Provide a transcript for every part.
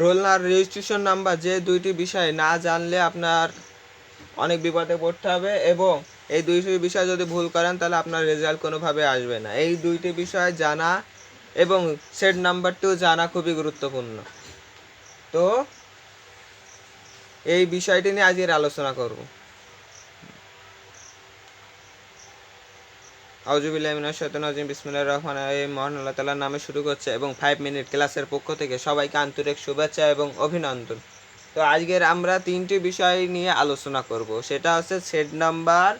Role registration number যে দুইটি বিষয় না জানলে আপনার অনেক বিপদে পড়তে হবে এবং এই দুইটি বিষয় যদি ভুল করেন তাহলে আপনার রেজাল্ট কোনোভাবে আসবে না। এই দুইটি বিষয় জানা এবং সেট নাম্বারটিও জানা খুবই গুরুত্বপূর্ণ। তো এই বিষয়টি নিয়ে আজকের আলোচনা করব। আউজুবিল্লাহিমিনাশ শাইতানির বিসমিল্লাহির রহমানির রহিম। মহান আল্লাহ তাআলার নামে শুরু করছে এবং ফাইভ মিনিট ক্লাসের পক্ষ থেকে সবাইকে আন্তরিক শুভেচ্ছা এবং অভিনন্দন। তো আজকের আমরা তিনটি বিষয় নিয়ে আলোচনা করব। সেটা হচ্ছে set number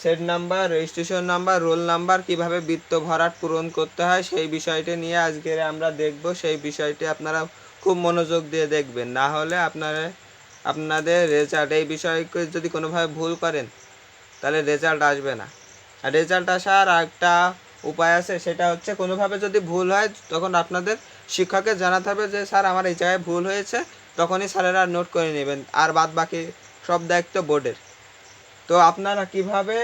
set number registration number roll number কীভাবে বৃত্ত ভরাট পূরণ করতে হয় সেই বিষয়টি নিয়ে আজকের আমরা দেখব। সেই বিষয়টি আপনারা খুব মনোযোগ দিয়ে দেখবেন। না হলে আপনারা আপনাদের রেজাল্ট এই বিষয়কে যদি কোনোভাবে ভুল করেন, তাহলে রেজাল্ট আসবে না। রেজাল্ট আসার একটা উপায় আছে, সেটা হচ্ছে কোনোভাবে যদি ভুল হয়, তখন আপনাদের শিক্ষককে জানাতে হবে যে, স্যার, আমার এই জায়গায় ভুল হয়েছে। তখনই স্যারেরা নোট করে নেবেন। আর বাদ বাকি সব দায়িত্ব বোর্ডের। তো আপনারা কীভাবে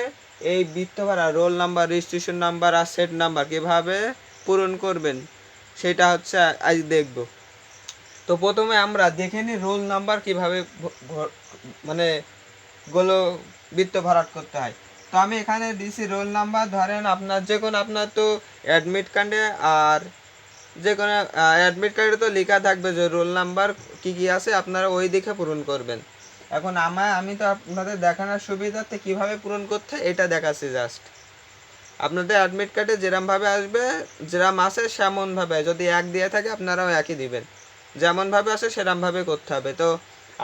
এই বৃত্ত ভাড়া রোল নাম্বার রেজিস্ট্রেশন নাম্বার আর সেট নাম্বার কীভাবে পূরণ করবেন, সেটা হচ্ছে আজ দেখব। তো প্রথমে আমরা দেখে নিই রোল নাম্বার কীভাবে মানে গুলো বৃত্ত ভরাট করতে হয়। তো আমি এখানে দিছি রোল নাম্বার, ধরেন আপনার যে কোনো আপনার তো অ্যাডমিট কার্ডে আর যে কোনো অ্যাডমিট কার্ডে তো লেখা থাকবে যে রোল নাম্বার কি কি আছে, আপনারা ওই দেখে পূরণ করবেন। এখন আমার আমি তো আপনাদের দেখানোর সুবিধার্থে কীভাবে পূরণ করতে এটা দেখাচ্ছি জাস্ট আপনাদের অ্যাডমিট কার্ডে যেরমভাবে আসবে, যেরম আসে সেমনভাবে, যদি এক দিয়ে থাকে আপনারাও একই দিবেন। যেমনভাবে আসে সেরমভাবে করতে হবে। তো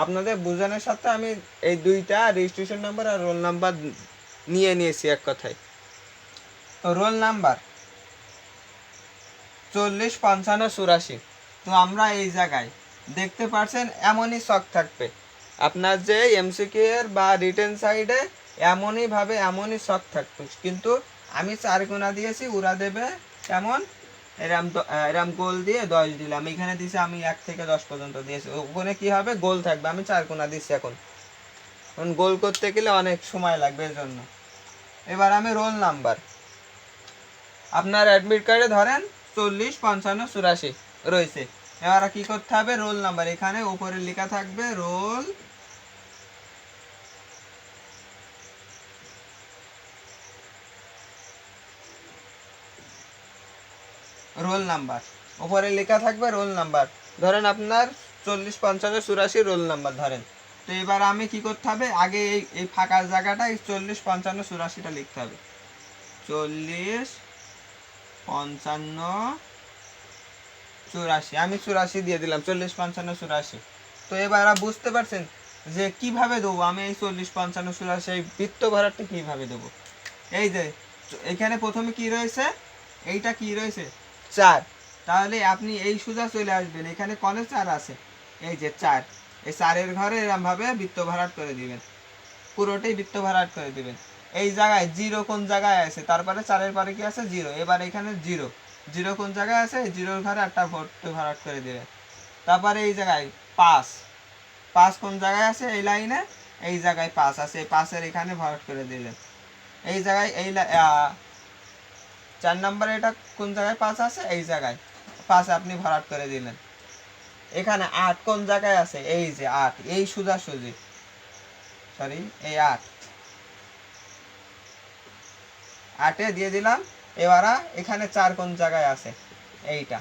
আপনাদের বোঝানোর সাথে আমি এই দুইটা রেজিস্ট্রেশন নাম্বার আর রোল নাম্বার নিয়ে নিয়েছি এক কথায়। রোল নাম্বার চল্লিশ পঞ্চান্ন চুরাশি। তো আমরা এই জায়গায় দেখতে পাচ্ছেন এমনই শখ থাকবে। আপনার যে এমসিকিউ এর বা রিটেন সাইডে এমনই ভাবে এমনই শখ থাকবে। কিন্তু আমি চার কোনা দিয়েছি ওরা দেবে কেমন? এরম এরম গোল দিয়ে দশ দিলাম। এখানে দিয়েছি আমি এক থেকে দশ পর্যন্ত দিয়েছি। ওখানে কি হবে? গোল থাকবে। আমি চার কোনা দিচ্ছি এখন। কারণ গোল করতে গেলে অনেক সময় লাগবে এর জন্য। এবার আমি রোল নাম্বার। আপনার অ্যাডমিট কার্ডে ধরেন চল্লিশ, পঞ্চান্ন, চুরাশি রয়েছে। এবার কি করতে হবে? Roll number. এখানে উপরে লেখা থাকবে রোল রোল নাম্বার। উপরে লেখা থাকবে রোল নাম্বার। ধরেন আপনার চল্লিশ, পঞ্চান্ন, চুরাশি রোল নাম্বার ধরেন। তো এবার আমি কি করতে হবে? আগে এই এই ফাঁকা জায়গাটা এই চল্লিশ, পঞ্চান্ন, চুরাশিটা লিখতে হবে। চল্লিশ, পঞ্চান্ন, চুরাশি। আমি চুরাশি দিয়ে দিলাম, চল্লিশ, পঞ্চান্ন, চুরাশি। তো এবার বুঝতে পারছেন যে কীভাবে দেবো? আমি এই চল্লিশ, পঞ্চান্ন, চুরাশি, এই বৃত্ত ভরাটটা কীভাবে দেবো? এই যে, এখানে প্রথমে কি রয়েছে? এইটা কি রয়েছে? চার। তাহলে আপনি এই সোজা চলে আসবেন। এখানে কনে চার আছে? এই যে চার। এই চারের ঘরে এরম ভাবে বৃত্ত ভরাট করে দিবেন। পুরোটাই বৃত্ত ভরাট করে দিবেন। এই জায়গায় জিরো কোন জায়গায় আছে? তারপরে চারের পরে কি আছে? জিরো। এবার এখানে জিরো। জিরো কোন জায়গায় আছে? জিরোর ঘরে একটা ভর্তি ভরাট করে দিবেন। তারপরে এই জায়গায় পাঁচ। পাঁচ কোন জায়গায় আছে? এই লাইনে। এই জায়গায় পাঁচ আছে। এই পাঁচের এখানে ভরাট করে দিলেন। এই জায়গায় এই চার নম্বরে এটা কোন জায়গায় পাঁচ আছে? এই জায়গায়। পাঁচ আপনি ভরাট করে দিলেন। এখানে আট কোন জায়গায় আছে? এই যে আট, এই সোজা সুজি সরি এই আট। আটে দিয়ে দিলাম, এবার এখানে চার কোন জায়গায় আছে? এইটা।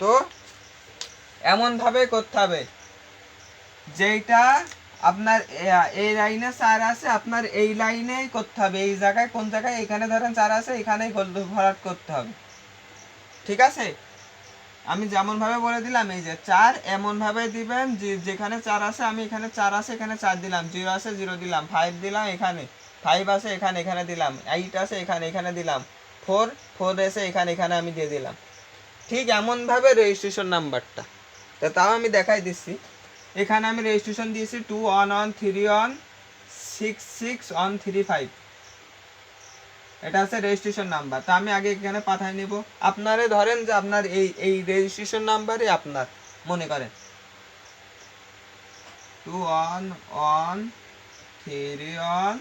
তো এমন ভাবে করতে হবে, যেইটা আপনার এই লাইনে চার আছে, আপনার এই লাইনেই করতে হবে। এই জায়গায় কোন জায়গায়? এখানে ধরেন চার আছে, এখানেই ভরাট করতে হবে। ঠিক আছে? আমি যেমন ভাবে বলে দিলাম, এই যে চার এমন ভাবে দিবেন যে যেখানে চার আছে, আমি এখানে চার আছে, এখানে চার দিলাম, জিরো আছে, জিরো দিলাম ফাইভ দিলাম এখানে ফাইভ আছে, এখানে এখানে দিলাম এইট আছে, এখানে এখানে দিলাম ফোর ফোর এসে এখানে এখানে আমি দিয়ে দিলাম। ঠিক এমন ভাবে রেজিস্ট্রেশন নাম্বারটা। তো তাও আমি দেখাই দিচ্ছি। এখানে আমি রেজিস্ট্রেশন দিয়েছি two one one three one six six one three five এটা হচ্ছে রেজিস্ট্রেশন নাম্বার তা আমি আগে এখানে পাঠাই নেব। আপনারে ধরেন যে আপনার এই এই রেজিস্ট্রেশন নাম্বারই আপনার, মনে করেন। Two one one three one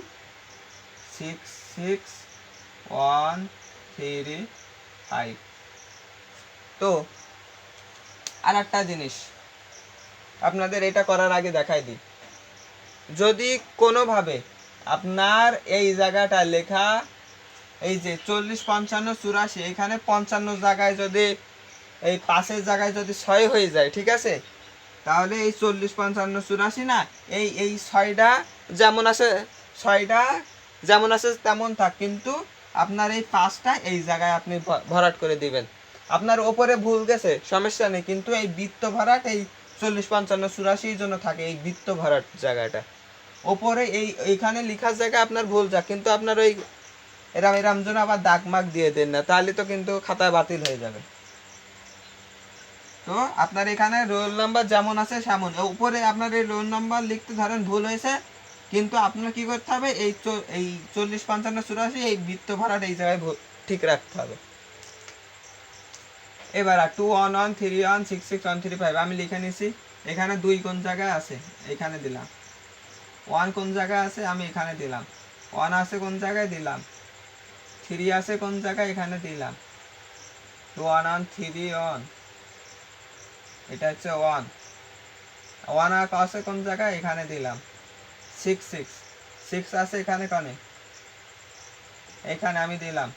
six six one three five তো আর একটা জিনিস, আপনাদের এটা করার আগে দেখাই দিই। যদি কোনোভাবে আপনার এই জায়গাটা লেখা এই যে চল্লিশ, পঞ্চান্ন, চুরাশি, এখানে পঞ্চান্ন জায়গায় যদি, এই পাশের জায়গায় যদি ছয় হয়ে যায়, ঠিক আছে? তাহলে এই চল্লিশ, পঞ্চান্ন, চুরাশি না, এই এই ছয়টা যেমন আছে, ছয়টা যেমন আছে তেমন থাক, কিন্তু আপনার এই পাঁচটা এই জায়গায় আপনি ভরাট করে দিবেন। আপনার ওপরে ভুল গেছে, সমস্যা নেই, কিন্তু এই বৃত্ত ভরাট, এই চল্লিশ, পঞ্চান্ন, চুরাশির জন্য থাকে এই বৃত্ত ভরাট জায়গাটা। ওপরে এই, এইখানে লেখার জায়গায় আপনার ভুল যাক, কিন্তু আপনার ওই এরাম এরাম জন্য আবার দাগ মাগ দিয়ে দেন না, তাহলে তো কিন্তু খাতা বাতিল হয়ে যাবে। তো আপনার এখানে রোল নাম্বার যেমন আছে সেমন। উপরে আপনার এই রোল নাম্বার লিখতে ধরেন ভুল হয়েছে, কিন্তু আপনার কি করতে হবে? এই এই চল্লিশ পঞ্চান্ন চুরাশি, এই বৃত্ত ভাড়াটা এই জায়গায় ঠিক রাখতে হবে। এবার two one one three one six six one three five আমি লিখে নিছি। এখানে দুই কোন জায়গায় আছে? এখানে দিলাম। ওয়ান কোন জায়গায় আছে? আমি এখানে দিলাম। ওয়ান আছে কোন জায়গায়? দিলাম। থ্রি আছে কোন জায়গায়? এখানে দিলাম। ওয়ান ওয়ান থ্রি ওয়ান এটা হচ্ছে ওয়ান ওয়ান আর আছে কোন জায়গায়? এখানে দিলাম। সিক্স সিক্স সিক্স আছে এখানে কনে? এখানে আমি দিলাম।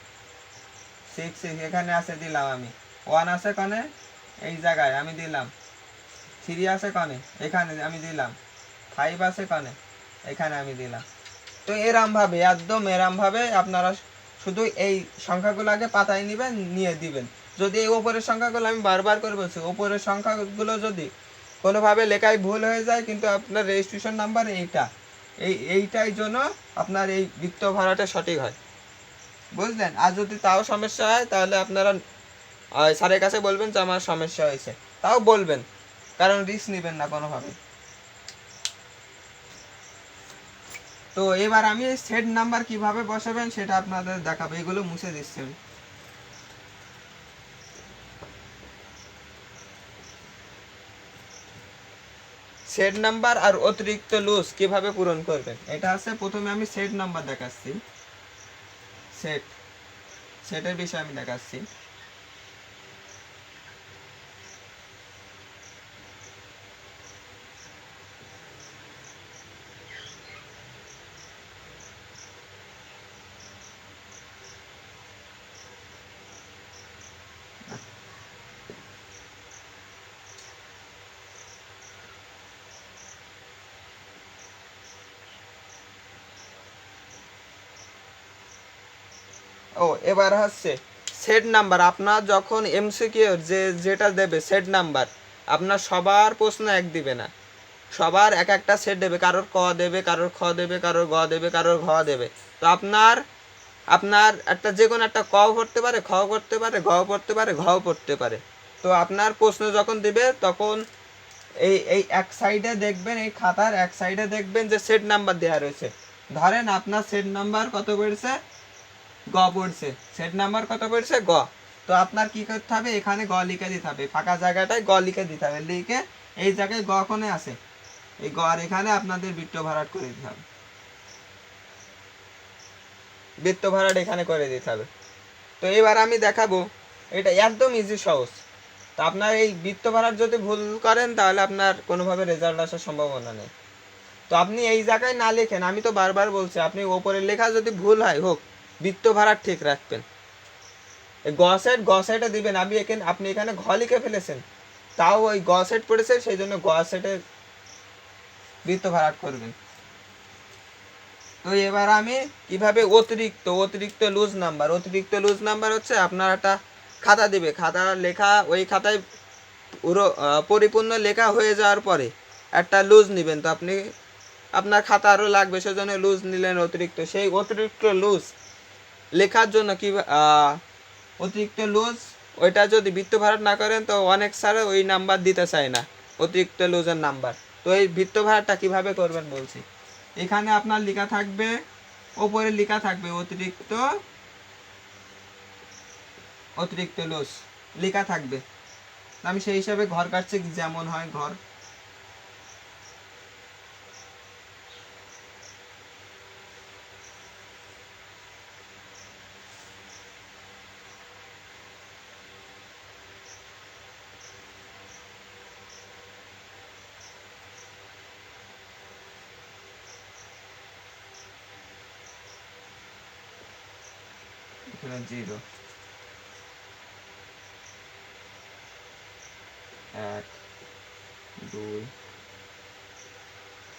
সিক্স সিক্স এখানে আছে দিলাম আমি। ওয়ান আছে কনে? এই জায়গায় আমি দিলাম। থ্রি আছে কনে? এখানে আমি দিলাম। ফাইভ আছে কনে? এখানে আমি দিলাম। তো এরম ভাবে, একদম এরম ভাবে আপনারা শুধু এই সংখ্যাগুলো আগে পাতায় নেবেন, নিয়ে দিবেন। যদি এই ওপরের সংখ্যাগুলো আমি বারবার করে বলছি, ওপরের সংখ্যাগুলো যদি কোনোভাবে লেখায় ভুল হয়ে যায়, কিন্তু আপনার রেজিস্ট্রেশন নাম্বার এইটা। এই, এইটাই জন্য আপনার এই বৃত্ত ভাড়াটা সঠিক হয়। বুঝলেন? আর যদি তাও সমস্যা হয়, তাহলে আপনারা স্যারের কাছে বলবেন যে আমার সমস্যা হয়েছে। তাও বলবেন, কারণ রিস্ক নেবেন না কোনোভাবে তো এবার আমি সেট নাম্বার কীভাবে বসাবেন সেটা আপনাদের দেখাবো। এগুলো মুছে দিচ্ছি সেট নাম্বার আর অতিরিক্ত লুজ কীভাবে পূরণ করবেন? এটা আছে, প্রথমে আমি সেট নাম্বার দেখাচ্ছি। সেট সেটের বিষয়ে আমি দেখাচ্ছি। ও, এবার হচ্ছে সেট নাম্বার আপনার যখন এমসিকিউ যে যেটা দেবে সেট নাম্বার আপনার সবার প্রশ্ন এক দিবে না। সবার এক একটা সেট দেবে, কারোর ক দেবে, কারোর খ দেবে, কারোর গ দেবে, কারোর ঘ দেবে। তো আপনার আপনার একটা যে কোনো একটা ক পড়তে পারে খ পড়তে পারে ঘ পড়তে পারে ঘ পড়তে পারে। তো আপনার প্রশ্ন যখন দিবে, তখন এই এই এক সাইডে দেখবেন, এই খাতার এক সাইডে দেখবেন যে সেট নাম্বার দেওয়া রয়েছে। ধরেন আপনার সেট নাম্বার কত পড়ছে গ পড়ছে। সেট নাম্বার কত পড়ছে? গ। তো আপনার কি করতে হবে? এখানে গ লিখে দিতে হবে। ফাঁকা জায়গাটায় গ লিখে দিতে হবে। লিখে এই জায়গায় গ কোণে আছে। এই গ আর এখানে আপনাদের বৃত্ত ভাড়াট করে দিতে হবে। বৃত্ত ভাড়াট এখানে করে দিতে হবে। তো এবার আমি দেখাবো। এটা একদম ইজি সহজ। তো আপনার এই বৃত্ত ভাড়াট যদি ভুল করেন, তাহলে আপনার কোনোভাবে রেজাল্ট আসার সম্ভাবনা নেই। তো আপনি এই জায়গায় না লেখেন, আমি তো বারবার বলছি, আপনি ওপরে লেখা যদি ভুল হয়, হোক বৃত্ত ভাড়া ঠিক রাখবেন। এই গ সেট গ সেটে দিবেন। আপনি এখানে আপনি এখানে ঘ লিখে ফেলেছেন। তাও ওই গ সেট পড়েছে সেই জন্য গ সেটে বৃত্ত ভাড়াট করবেন। তো এবার আমি কীভাবে অতিরিক্ত অতিরিক্ত লুজ নাম্বার অতিরিক্ত লুজ নাম্বার হচ্ছে আপনার একটা খাতা দিবে। খাতা লেখা ওই খাতায় পুরো পরিপূর্ণ লেখা হয়ে যাওয়ার পরে একটা লুজ নেবেন। তো আপনি আপনার খাতা আরও লাগবে, সেজন্য লুজ নিলেন অতিরিক্ত। সেই অতিরিক্ত লুজ লেখার জন্য কি অতিরিক্ত লুজ ওইটা যদি বৃত্ত ভাড়াট না করেন তো অনেক স্যার ওই নাম্বার দিতে চায় না, অতিরিক্ত লুজের নাম্বার তো এই বৃত্ত ভাড়াটা কীভাবে করবেন বলছি। এখানে আপনার লেখা থাকবে, ওপরে লেখা থাকবে অতিরিক্ত অতিরিক্ত লুজ লেখা থাকবে। আমি সেই হিসাবে ঘর কাটছি, যেমন হয় ঘর। জিরো এক দুই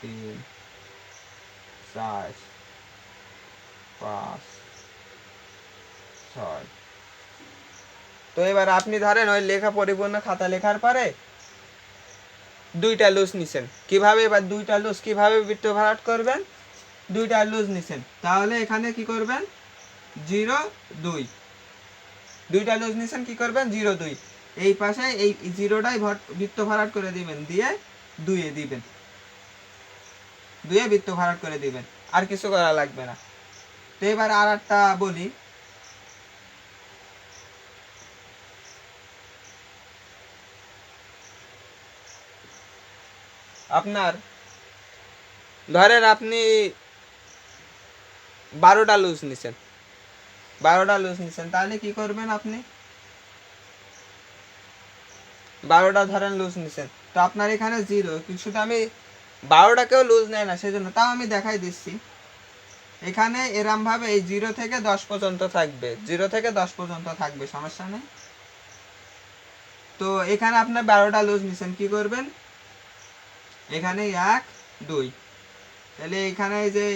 তিন চার পাঁচ ছয় তো এবার আপনি ধরেন ওই লেখা পরিপূর্ণ খাতা লেখার পরে দুইটা লুজ নিছেন। কীভাবে এবার দুইটা লুজ কীভাবে বৃত্ত ভরাট করবেন? দুইটা লুজ নিছেন। তাহলে এখানে কি করবেন? জিরো দুই। দুইটা লুজ নিছেন, কি করবেন? জিরো দুই। এই পাশে এই জিরোটাই বৃত্ত ভরাট করে দিবেন, দিয়ে দুইয়ে দিবেন। দুইয়ে বৃত্ত ভরাট করে দিবেন, আর কিছু করা লাগবে না। তো এবার আর একটা বলি। আপনার, ধরেন আপনি বারোটা লুজ নিছেন। বারোটা লুজ নিচ্ছেন তাহলে কি করবেন আপনি? বারোটা ধরেন লুজ নিচ্ছেন তো আপনার এখানে জিরো শুধু আমি বারোটাকেও লুজ নেয় না, সেজন্য তাও আমি দেখাই দিচ্ছি। এখানে এরম ভাবে এই জিরো থেকে দশ পর্যন্ত থাকবে। জিরো থেকে দশ পর্যন্ত থাকবে, সমস্যা নেই। তো এখানে আপনার বারোটা লুজ নিছেন, কি করবেন? এখানে এক, দুই। তাহলে এখানে যে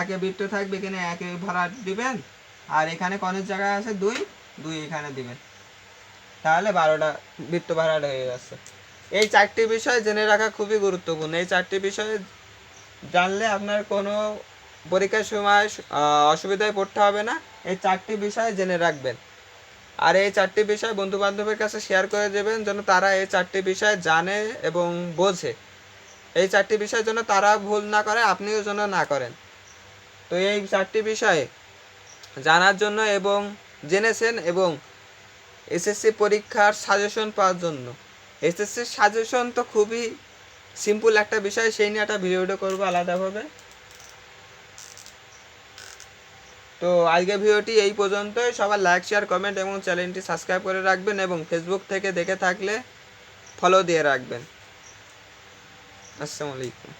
একে বৃত্ত থাকবে, এখানে একে ভরা দিবেন। আর এখানে কনের জায়গায় আছে দুই দুই এখানে দিবেন। তাহলে বারোটা বৃত্ত ভাড়াট হয়ে যাচ্ছে। এই চারটি বিষয় জেনে রাখা খুবই গুরুত্বপূর্ণ। এই চারটি বিষয় জানলে আপনার কোনো পরীক্ষার সময় অসুবিধায় পড়তে হবে না। এই চারটি বিষয় জেনে রাখবেন। আর এই চারটি বিষয় বন্ধু বান্ধবের কাছে শেয়ার করে দেবেন, যেন তারা এই চারটি বিষয় জানে এবং বোঝে। এই চারটি বিষয় যেন তারা ভুল না করে, আপনিও যেন না করেন। তো এই চারটি বিষয়ে জানার জন্য এবং জেনেছেন এবং এসএসসি পরীক্ষার সাজেশন পাওয়ার জন্য। এসএসসি সাজেশন তো খুবই সিম্পল একটা বিষয়, সেই নিয়ে একটা ভিডিওটা করব আলাদাভাবে। তো আজকের ভিডিওটি এই পর্যন্তই। সবার লাইক শেয়ার কমেন্ট এবং চ্যানেলটি সাবস্ক্রাইব করে রাখবেন এবং ফেসবুক থেকে দেখে থাকলে ফলো দিয়ে রাখবেন। আসসালামু আলাইকুম।